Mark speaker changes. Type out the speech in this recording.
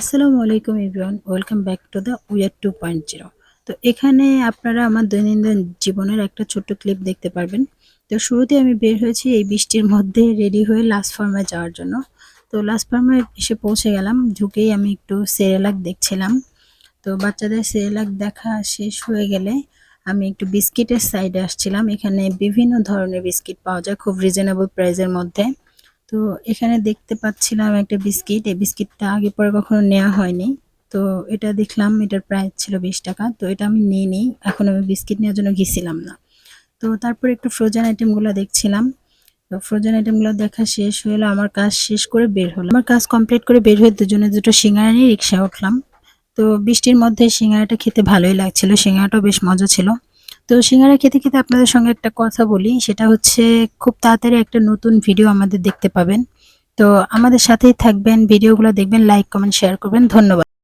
Speaker 1: আসসালামু আলাইকুম everyone, welcome back to the wire two point zero. তো এখানে আপনারা আমার দৈনন্দিন জীবনের একটা ছোট্ট ক্লিপ দেখতে পারবেন। তো শুরুতে আমি বের হয়েছি এই বৃষ্টির মধ্যে রেডি হয়ে লাস্ট ফার্মে যাওয়ার জন্য। তো লাস্ট ফার্মে এসে পৌঁছে গেলাম, ঢুকেই আমি একটু সেরেলাক দেখছিলাম। তো বাচ্চাদের সেরেলাক দেখা শেষ হয়ে গেলে আমি একটু বিস্কিটের সাইডে আসছিলাম। এখানে বিভিন্ন ধরনের বিস্কিট পাওয়া যায়, খুব রিজনেবল প্রাইসের মধ্যে। তো এখানে দেখতে পাচ্ছিলাম একটা বিস্কিট। এই বিস্কিটটা আগে পরে কখনো নেওয়া হয়নি। তো এটা দেখলাম এটার প্রাইস ছিল বিশ টাকা। তো এটা আমি নিয়ে নিই এখন আমি বিস্কিট নেওয়ার জন্য গেছিলাম না। তো তারপর একটু ফ্রোজেন আইটেমগুলো দেখছিলাম। তো ফ্রোজেন আইটেমগুলো দেখা শেষ হলো আমার কাজ শেষ করে বের হলো আমার কাজ কমপ্লিট করে বের হয়ে দুজনে দুটো সিঙ্গারা নিয়ে রিক্সা উঠলাম। তো বৃষ্টির মধ্যে সিঙ্গারাটা খেতে ভালোই লাগছিল। সিঙ্গারাটাও বেশ মজা ছিল। তো সিঙ্গারা খেতে খেতে আপনাদের সঙ্গে একটা কথা বলি, সেটা হচ্ছে খুব তাড়াতাড়ি একটা নতুন ভিডিও আমাদের দেখতে পাবেন। তো আমাদের সাথেই থাকবেন ভিডিওগুলো দেখবেন লাইক কমেন্ট শেয়ার করবেন। ধন্যবাদ।